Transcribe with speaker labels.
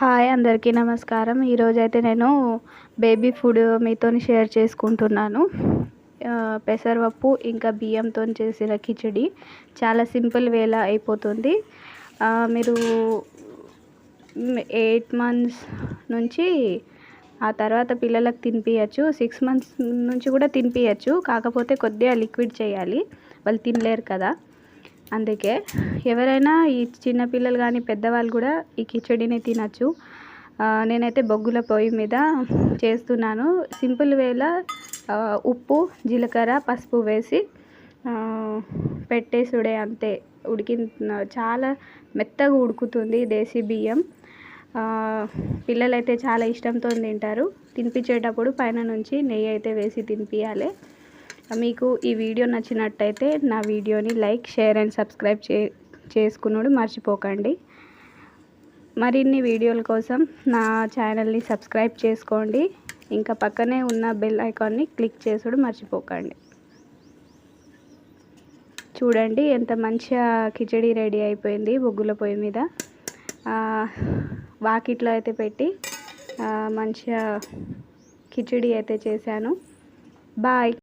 Speaker 1: Hi అందరికీ నమస్కారం. ఈరోజు అయితే నేను బేబీ ఫుడ్ మీతో షేర్ చేసుకుంటున్నాను. పెసరపప్పు ఇంకా బియ్యంతో చేసిన కిచిడి. చాలా సింపుల్ వేలా అయిపోతుంది. మీరు ఎయిట్ మంత్స్ నుంచి ఆ తర్వాత పిల్లలకు తినిపించచ్చు సిక్స్ మంత్స్ నుంచి కూడా తినిపించచ్చు కాకపోతే కొద్దిగా లిక్విడ్ చేయాలి. వాళ్ళు తినలేరు కదా. అందుకే ఎవరైనా ఈ చిన్నపిల్లలు కానీ పెద్దవాళ్ళు కూడా ఈ కిచడిని తినచ్చు. నేనైతే బొగ్గుల పొయ్యి మీద చేస్తున్నాను. సింపుల్ వేలా ఉప్పు జీలకర్ర పసుపు వేసి పెట్టేసుడే అంతే. ఉడికి చాలా మెత్తగా ఉడుకుతుంది దేశీ బియ్యం. పిల్లలైతే చాలా ఇష్టంతో తింటారు. తినిపించేటప్పుడు పైన నుంచి నెయ్యి అయితే వేసి తినిపించాలి మీకు ఈ వీడియో నచ్చినట్టయితే నా వీడియోని లైక్ షేర్ అండ్ సబ్స్క్రైబ్ చే చేసుకున్నాడు మర్చిపోకండి. మరిన్ని వీడియోల కోసం నా ఛానల్ని సబ్స్క్రైబ్ చేసుకోండి. ఇంకా పక్కనే ఉన్న బెల్ ఐకాన్ని క్లిక్ చేసుడు మర్చిపోకండి. చూడండి ఎంత మంచిగా కిచడీ రెడీ అయిపోయింది బొగ్గుల పొయ్యి మీద. వాకిట్లో అయితే పెట్టి మంచిగా కిచడీ అయితే చేశాను. బాయ్.